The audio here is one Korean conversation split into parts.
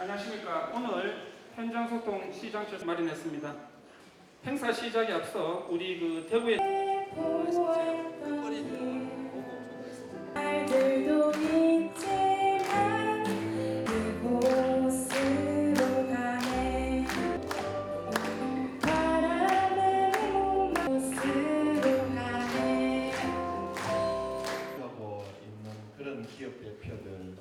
안녕하십니까. 오늘 현장 소통 시장철 마련했습니다. 행사 시작에 앞서 우리 그 대구의 하고 있는 그런 기업 대표들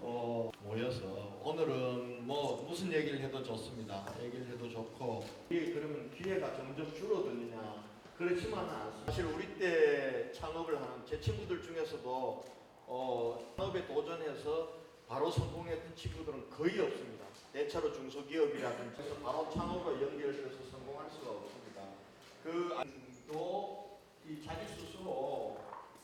또 모여서 오늘은 뭐 무슨 얘기를 해도 좋습니다. 얘기를 해도 좋고 이게 그러면 기회가 점점 줄어드느냐 않습니다. 사실 우리 때 창업을 하는 제 친구들 중에서도 어, 창업에 도전해서 바로 성공했던 친구들은 거의 없습니다. 대차로 중소기업이라든지 해서 바로 창업으로 연결돼서 성공할 수가 없습니다. 그 안도 이 자기 스스로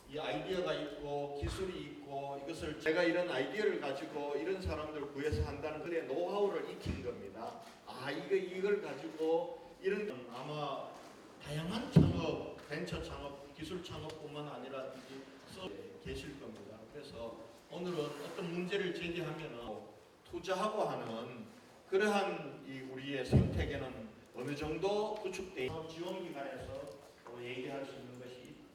이 아이디어가 있고 기술이 있고 이것을 제가 이런 아이디어를 가지고 이런 사람들을 구해서 한다는 그의 노하우를 익힌 겁니다. 아 이거 이걸 가지고 이런 건 아마 다양한 창업, 벤처 창업, 기술 창업뿐만 아니라 써 계실 겁니다. 그래서 오늘은 어떤 문제를 제기하면 투자하고 하는 그러한 이 우리의 생태계는 어느 정도 구축돼 있는 지원 기관에서 또 얘기할 수 있는